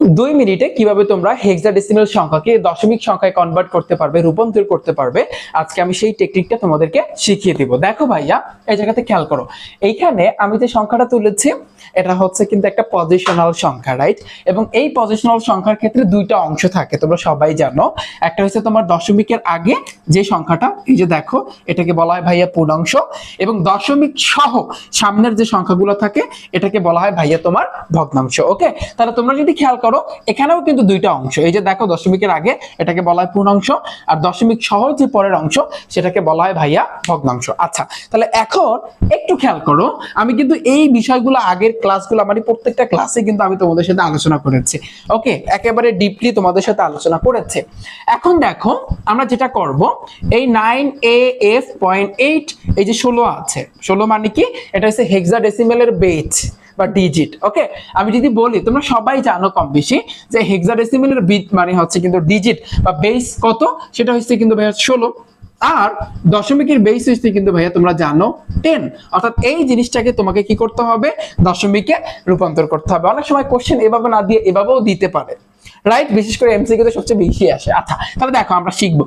দুই মিনিটে কীভাবে তোমরা হেক্সাডেসিমাল সংখ্যাকে দশমিক সংখ্যায় কনভার্ট করতে পারবে, রূপান্তর করতে পারবে, আজকে আমি সেই টেকনিকটা তোমাদেরকে শিখিয়ে দিব। দেখো ভাইয়া, এই জায়গাতে খেয়াল করো, এইখানে আমি যে সংখ্যাটা তুলেছি, এটা হচ্ছে কিন্তু একটা পজিশনাল সংখ্যা রাইট এবং এই পজিশনাল সংখ্যার ক্ষেত্রে দুইটা অংশ থাকে, তোমরা সবাই জানো। একটা হচ্ছে তোমার দশমিকের আগে যে সংখ্যাটা, এই যে দেখো, এটাকে বলা হয় ভাইয়া পূর্ণাংশ, এবং দশমিক সহ সামনের যে সংখ্যাগুলো থাকে, এটাকে বলা হয় ভাইয়া তোমার ভগ্নাংশ ওকে তাহলে তোমরা যদি খেয়াল করো, এখানেও কিন্তু দুইটা অংশ। এই যে দেখো দশমিকের আগে এটাকে বলা হয় পূর্ণাংশ, আর দশমিক সহ যে পরের অংশ, সেটাকে বলা হয় ভাইয়া ভগ্নাংশ। আচ্ছা তাহলে এখন একটু খেয়াল করো, আমি কিন্তু এই বিষয়গুলো আগের ক্লাসগুলো মানে প্রত্যেকটা ক্লাসে কিন্তু আমি তোমাদের সাথে আলোচনা করেছি। ওকে, একেবারে ডিপলি তোমাদের সাথে আলোচনা করেছে। এখন দেখো, আমরা যেটা করব, এই nine A F point eight এই যে ষোলো আছে। ষোলো মানে কি? এটা হচ্ছে হেক্সাডেসিমেলের বেজ বা ডিজিট ওকে আমি যদি বলি, তোমরা সবাই জানো কম বেশি যে হেক্সাডেসিমেলের বিট মানে হচ্ছে কিন্তু ডিজিট বা বেস কত? সেটা হচ্ছে কিন্তু ভাইয়া ষোলো। আর দশমিকের বেস হচ্ছে কিন্তু ভাইয়া তোমরা জানো টেন অর্থাৎ এই জিনিসটাকে তোমাকে কি করতে হবে? দশমিকে রূপান্তর করতে হবে। অনেক সময় কোশ্চেন এভাবে না দিয়ে এভাবেও দিতে পারে। রাইট বিশেষ করে এমসিকিউতে সবচেয়ে বেশি আসে। আচ্ছা তাহলে দেখো আমরা শিখব।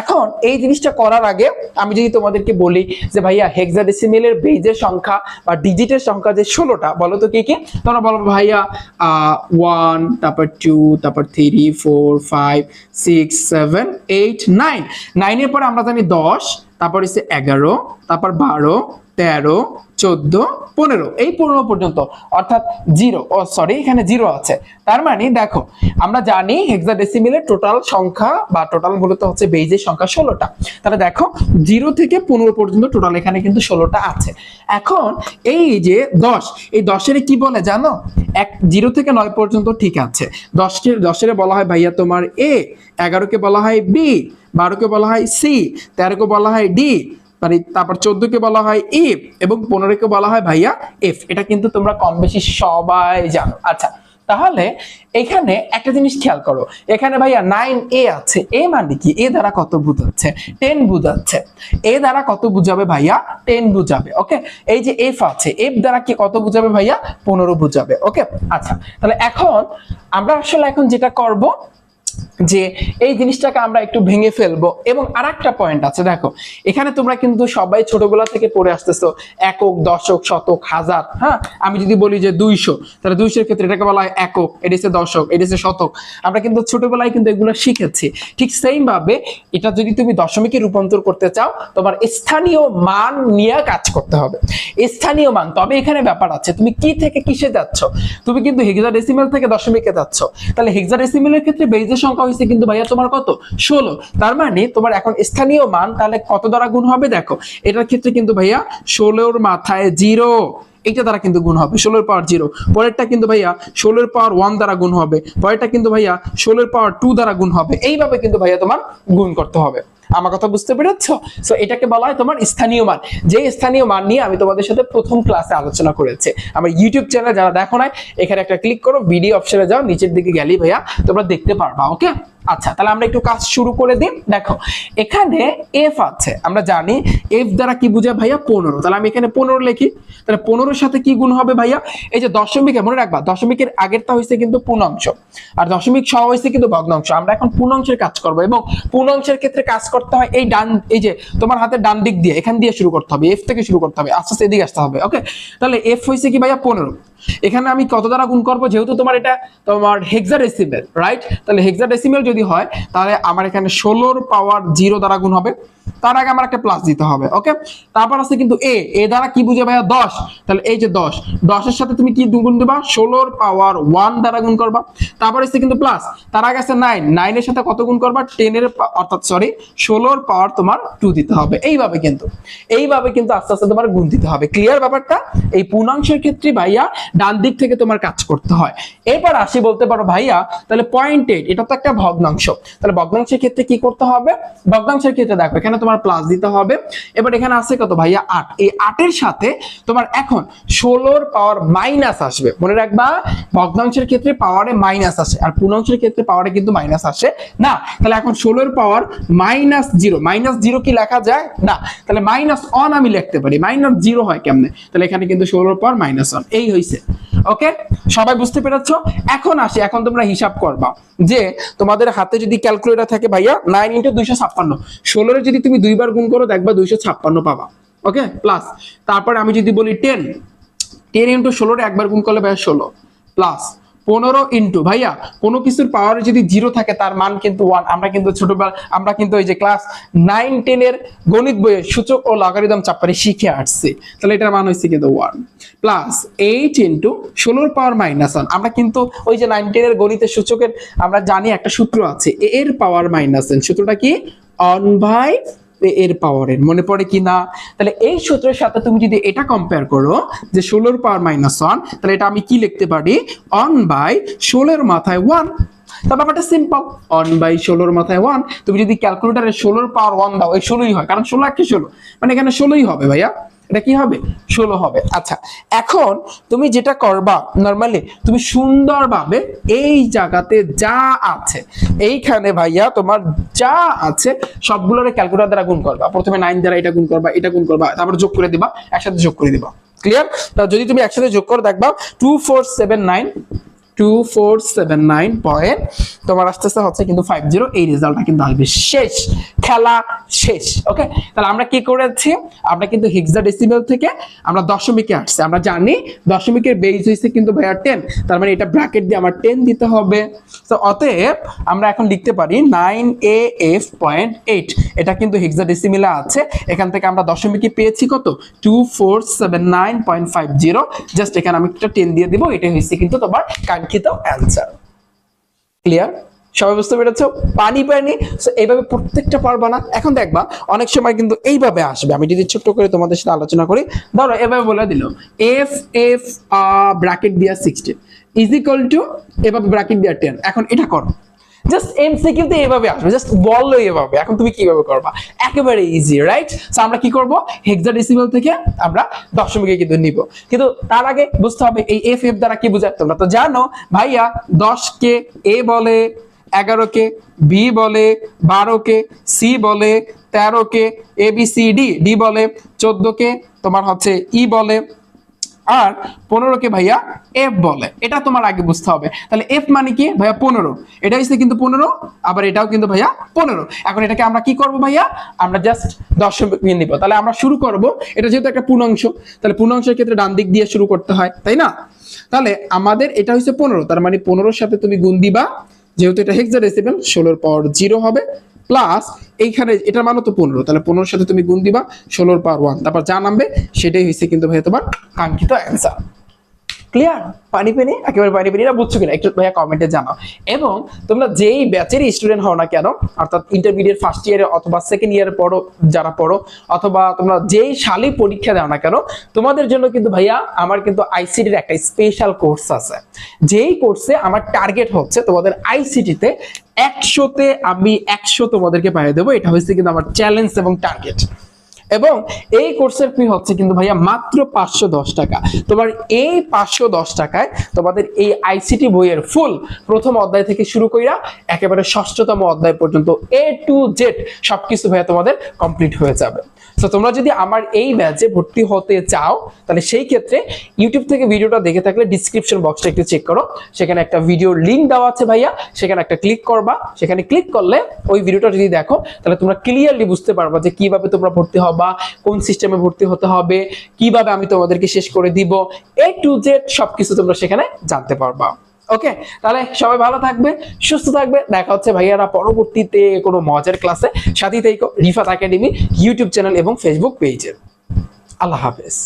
এখন এই জিনিসটা করার আগে আমি যদি তোমাদেরকে বলি যে, ভাইয়া হেক্সাডেসিমেলের বেজের সংখ্যা বা ডিজিটের সংখ্যা যে ষোলোটা, বলো তো কি কি? তোমরা বলো, ভাইয়া ওয়ান তারপর টু তারপর three four five six seven eight nine নাইনের পরে আমরা জানি দশ, তারপর হচ্ছে এগারো, তারপর বারো তেরো, চোদ্দ, পনেরো। এই পনেরো পর্যন্ত, অর্থাৎ জিরো। ও সরি এখানে জিরো আছে। তার মানে দেখো, আমরা জানি হেক্সাডেসিমেলের টোটাল সংখ্যা বা টোটাল মূলত হচ্ছে বেজের সংখ্যা ষোলোটা। তাহলে দেখো, জিরো থেকে পনেরো পর্যন্ত টোটাল এখানে কিন্তু ষোলোটা আছে। এখন, এই যে দশ, এই দশের কি বলে জানো? এক, জিরো থেকে নয় পর্যন্ত ঠিক আছে। দশের দশের বলা হয় ভাইয়া তোমার এ, এগারোকে বলা হয় বি, বারোকে বলা হয় সি, তেরোকে বলা হয় ডি মানে তারপর চোদ্দকে বলা হয় এফ এবং পনেরোকে বলা হয় ভাইয়া এফ এটা কিন্তু তোমরা কম বেশি সবাই জানো। আচ্ছা তাহলে এখানে একটা জিনিস খেয়াল করো। এখানে ভাইয়া নাইন এ আছে। এ মানে কি? এ দ্বারা কত বুঝাচ্ছে? টেন বুঝাচ্ছে। এ দ্বারা কত বুঝাবে ভাইয়া? টেন বুঝাবে ওকে এই যে এফ আছে এফ দ্বারা কি কত বুঝাবে ভাইয়া? পনেরো বুঝাবে ওকে আচ্ছা তাহলে এখন আমরা আসলে এখন যেটা করব যে এই জিনিসটাকে আমরা একটু ভেঙে ফেলব। এবং আর একটা পয়েন্ট আছে, দেখো, এখানে তোমরা কিন্তু সবাই ছোটবেলা থেকে পড়ে আসতেছো, একক, দশক, শতক, হাজার হ্যাঁ? আমি যদি বলি যে দুইশো, তাহলে দুইশোর ক্ষেত্রে এটাকে বলা হয় একক, এটা হচ্ছে দশক, এটা হচ্ছে শতক। আমরা কিন্তু ছোটবেলায় কিন্তু এগুলো শিখেছি। ঠিক সেম ভাবে এটা যদি তুমি দশমিকে রূপান্তর করতে চাও, তোমার স্থানীয় মান নিয়ে কাজ করতে হবে। স্থানীয় মান, তবে এখানে ব্যাপার আছে, তুমি কি থেকে কিসে যাচ্ছ? তুমি কিন্তু হেক্সাডেসিমেল থেকে দশমিকে যাচ্ছ। তাহলে হেক্সাডেসিমেলের ক্ষেত্রে বেজের সংখ্যা হয়েছে কিন্তু ভাইয়া তোমার কত? ষোলো। তার মানে তোমার এখন স্থানীয় মান, তাহলে কত দ্বারা গুণ হবে দেখো? এটার ক্ষেত্রে কিন্তু ভাইয়া ষোলোর মাথায় জিরো। এইটা দ্বারা কিন্তু গুণ হবে, ষোলোর পাওয়ার জিরো। পরেরটা কিন্তু ভাইয়া ষোলোর পাওয়ার ওয়ান দ্বারা গুণ হবে। পরেরটা কিন্তু ভাইয়া ষোলোর পাওয়ার টু দ্বারা গুণ হবে। এইভাবে কিন্তু ভাইয়া তোমার গুণ করতে হবে। আমার কথা বুঝতে পেরেছ? সো এটাকে বলা হয় তোমার স্থানীয় মান। যে স্থানীয় মান নিয়ে আমি তোমাদের সাথে প্রথম ক্লাসে আলোচনা করেছি। আমার ইউটিউব চ্যানেল যারা দেখো নাই, এখানে একটা ক্লিক করো ভিডিও অপশনে যাও, নিচের দিকে গেলি ভাইয়া তোমরা দেখতে পারবা ওকে আচ্ছা তাহলে আমরা একটু কাজ শুরু করে দিই। দেখো, এখানে এফ আছে, আমরা জানি এফ দ্বারা কি বুঝায় ভাইয়া? পনেরো। তাহলে আমি এখানে পনেরো লিখি। তাহলে পনেরোর সাথে কি গুণ হবে ভাইয়া? এই যে দশমিকে, মনে রাখবা, দশমিকের আগেরটা হয়েছে কিন্তু পূর্ণাংশ, আর দশমিক সহ হয়েছে কিন্তু ভগ্নাংশ। আমরা এখন পূর্ণাংশের কাজ করব, এবং পূর্ণাংশের ক্ষেত্রে কাজ করতে হয় এই ডান, এই যে তোমার হাতের ডান দিক দিয়ে, এখান দিয়ে শুরু করতে হবে এফ থেকে শুরু করতে হবে, আস্তে আস্তে এদিকে আসতে হবে ওকে তাহলে এফ হয়েছে কি ভাইয়া? পনেরো। এখানে আমি কত দ্বারা গুণ করব? যেহেতু তোমার এটা তোমার হেক্সাডেসিমেল রাইট তাহলে হেক্সাডেসিমেল যদি হয়, তাহলে আমার এখানে ষোলোর পাওয়ার জিরো দ্বারা গুণ হবে। তার আগে আমার একটা প্লাস দিতে হবে ওকে তারপর আছে কিন্তু এ এ দ্বারা কি বুঝে ভাইয়া? দশ। তাহলে এই যে দশ। দশের সাথে তুমি কি গুণ দেবা? ষোলোর পাওয়ার ওয়ান দ্বারা গুণ করবা। তারপর এসে কিন্তু প্লাস তার আগে আছে নাইন নাইনের সাথে কত গুণ করবা? টেনের অর্থাৎ সরি ষোলোর পাওয়ার তোমার টু দিতে হবে। এইভাবে কিন্তু। এইভাবে কিন্তু আস্তে আস্তে তোমার গুণ দিতে হবে। ক্লিয়ার ব্যাপারটা? এই পূর্ণাংশের ক্ষেত্রে ভাইয়া ডান দিক থেকে তোমার কাজ করতে হয়। এরপর আসি বলতে পারো, ভাইয়া, তাহলে পয়েন্ট এইট এটা তো একটা ভগ্নাংশ। তাহলে ভগ্নাংশের ক্ষেত্রে কি করতে হবে? ভগ্নাংশের ক্ষেত্রে দেখো, এখানে তোমার প্লাস দিতে হবে। এবার এখানে আছে কত, ভাইয়া, আট। এই আটের সাথে তোমার এখন ষোলোর পাওয়ার মাইনাস আসবে। মনে রাখবা, ভগ্নাংশের ক্ষেত্রে পাওয়ারে মাইনাস আসে, আর পূর্ণাংশের ক্ষেত্রে পাওয়ারে কিন্তু মাইনাস আসে। না, তাহলে এখন ষোলোর power minus zero minus zero কি লেখা যায়? না, তাহলে মাইনাস অন আমি লিখতে পারি। মাইনাস জিরো হয় কেমনে? তাহলে এখানে কিন্তু ষোলোর পাওয়ার মাইনাস অন এই হয়েছে ওকে সবাই বুঝতে পেরেছ? এখন আসি, এখন তোমরা হিসাব করবা যে তোমাদের হাতে যদি ক্যালকুলেটর থাকে ভাইয়া নাইন ইন্টু দুইশো ছাপ্পান্ন। ষোলোরে যদি তুমি দুইবার গুণ করো, দেখবা দুইশো ছাপ্পান্ন পাবা। ওকে প্লাস তারপরে আমি যদি বলি টেন টেন ইন্টু ষোলোরে একবার গুণ করলে ভাইয়া ষোলো। প্লাস পনেরো ইন্টু ভাইয়া, কোনো কিছুর পাওয়ারে যদি জিরো থাকে, তার মান কিন্তু ওয়ান আমরা কিন্তু ছোটবেলা, আমরা কিন্তু ওই যে ক্লাস নাইন টেনের গণিত বইয়ে সূচক ও লগারিদম চাপ্পারে শিখে আসছি। তাহলে এটার মান হচ্ছে কিন্তু ওয়ান প্লাস এইট ইন্টু ষোলোর পাওয়ার মাইনাস ওয়ান আমরা কিন্তু ওই যে নাইন টেনের গণিতের সূচকের, আমরা জানি একটা সূত্র আছে এর পাওয়ার মাইনাস ওয়ান সূত্রটা কি? অন বাই এর পাওয়ারের মনে পড়ে কি না? তাহলে এই সূত্রের সাথে তুমি যদি এটা কম্পেয়ার করো, যে ষোলোর পাওয়ার মাইনাস ওয়ান তাহলে এটা আমি কি লিখতে পারি? অন বাই ষোলোর মাথায় ওয়ান তার ব্যাপারটা সিম্পল অন বাই ষোলোর মাথায় ওয়ান তুমি যদি ক্যালকুলেটারে ষোলোর পাওয়ার ওয়ান দাও, এই ষোলোই হয়, কারণ ষোলো একটি ষোলো। মানে এখানে ষোলোই হবে ভাইয়া। এটা কি হবে? ষোলো হবে। আচ্ছা এখন তুমি যেটা করবা নর্মালি তুমি সুন্দরভাবে এই জায়গাতে যা আছে, এইখানে ভাইয়া তোমার যা আছে সবগুলোরে ক্যালকুলেটর দ্বারা গুণ করবা। প্রথমে নাইন দ্বারা এটা গুণ করবা, এটা গুণ করবা, তারপর যোগ করে দিবা, একসাথে যোগ করে দিবা। ক্লিয়ার যদি তুমি একসাথে যোগ করে দেখবা টু ফোর সেভেন নাইন দশমিকে মানে অতএব আমরা এখন লিখতে পারি নাইন পয়েন্ট এইট এটা কিন্তু আছে। এখান থেকে আমরা দশমিকে পেয়েছি কত? Two four seven nine point five zero just এখানে আমি একটা টেন দিয়ে দিব এটা হয়েছে কিন্তু তোমার কাঙ্ক্ষিত অ্যান্সার ক্লিয়ার সবাই বুঝতে পেরেছ? পানি পানি এইভাবে প্রত্যেকটা পারবা না এখন দেখবা, অনেক সময় কিন্তু এইভাবে আসবে। আমি যদি ছোট্ট করে তোমাদের সাথে আলোচনা করি, ধরো এভাবে বলে দিল এফ এফ ব্র্যাকেট দিয়া সিক্সটিন ইজ ইকুয়াল টু এভাবে ব্র্যাকেট দিয়া টেন এখন এটা করো। জাস্ট এমসিকিউ তে এভাবে আসবে জাস্ট বলল এভাবে, এখন তুমি কীভাবে করবা? একেবারে ইজি রাইট সো আমরা কি করব? হেক্সাডেসিমাল থেকে আমরা দশমিকে কিন্তু নিব। কিন্তু তার আগে বুঝতে হবে, এই এফ এফ দ্বারা কি বোঝায় তোমরা? তো জানো, ভাইয়া দশ কে এ বলে এগারো কে বি বলে বারো কে সি বলে তেরো কে A B C D D বলে চোদ্দ কে তোমার হচ্ছে ই বলে আর পনেরো কে ভাইয়া এফ বলে। এটা তোমার আগে বুঝতে হবে। তাহলে এফ মানে কি? ভাইয়া পনেরো। এটা হচ্ছে কিন্তু পনেরো, আবার এটাও কিন্তু ভাইয়া পনেরো। এখন এটাকে আমরা কি করব ভাইয়া? আমরা জাস্ট দশমিক নিয়ে নিব। তাহলে আমরা শুরু করব। এটা যেহেতু একটা পূর্ণাংশ, তাহলে পূর্ণাংশের ক্ষেত্রে ডান দিক দিয়ে শুরু করতে হয়, তাই না? তাহলে আমাদের এটা হচ্ছে পনেরো। তার মানে পনেরোর সাথে তুমি গুণ দিবা। যেহেতু এটা হেক্সা ডেসিবেল ষোলোর পাওয়ার জিরো হবে। প্লাস এইখানে এটার মানও তো পনেরো। তাহলে পনেরোর সাথে তুমি গুণ দিবা, ষোলোর পাওয়ার ওয়ান তারপর যা নামবে, সেটাই হয়েছে কিন্তু ভাইয়া তোমার কাঙ্ক্ষিত অ্যান্সার ক্লিয়ার পানি পেনি? একেবারে পানি পেনি না বুঝছ কিনা? একটু ভাইয়া কমেন্টে জানাও। এবং তোমরা যেই ব্যাচেরই স্টুডেন্ট হও না কেন, অর্থাৎ ইন্টারমিডিয়েট ফার্স্ট ইয়ারে অথবা সেকেন্ড ইয়ারে পড়ো, যারা পড়ো, অথবা তোমরা যেই সালেই পরীক্ষা দাও না কেন, তোমাদের জন্য কিন্তু ভাইয়া আমার কিন্তু আইসিটির একটা স্পেশাল কোর্স আছে। যেই কোর্সে আমার টার্গেট হচ্ছে তোমাদের আইসিটিতে একশোতে আমি একশো তোমাদেরকে পাইয়ে দেবো। এটা হচ্ছে কিন্তু আমার চ্যালেঞ্জ এবং টার্গেট এবং এই কোর্সের ফি হচ্ছে কিন্তু ভাইয়া মাত্র পাঁচশো দশ টাকা। তোমার এই পাঁচশো দশ টাকায় তোমাদের এই আইসিটি বইয়ের ফুল প্রথম অধ্যায় থেকে শুরু কইরা একেবারে ষষ্ঠতম অধ্যায় পর্যন্ত এ টু জেড সবকিছু ভাইয়া তোমাদের কমপ্লিট হয়ে যাবে। তো তোমরা যদি আমার এই ব্যাচে ভর্তি হতে চাও, তাহলে সেই ক্ষেত্রে ইউটিউব থেকে ভিডিওটা দেখে থাকলে ডিসক্রিপশন বক্সটা একটু চেক করো। সেখানে একটা ভিডিওর লিঙ্ক দেওয়া আছে ভাইয়া, সেখানে একটা ক্লিক করবা। সেখানে ক্লিক করলে ওই ভিডিওটা যদি দেখো, তাহলে তোমরা ক্লিয়ারলি বুঝতে পারবা যে কীভাবে তোমরা ভর্তি হবা। কোন সিস্টেমে ভর্তি হতে হবে, কীভাবে আমি তোমাদেরকে শেষ করে দিব এ টু জেড সবকিছু তোমরা সেখানে জানতে পারবা। ওকে তাহলে সবাই ভালো থাকবে, সুস্থ থাকবে। দেখা হচ্ছে ভাইয়ারা পরবর্তীতে কোনো মজার ক্লাসে সাথে থেকে রিফাত একাডেমি ইউটিউব চ্যানেল এবং ফেসবুক পেজে আল্লাহ হাফেজ।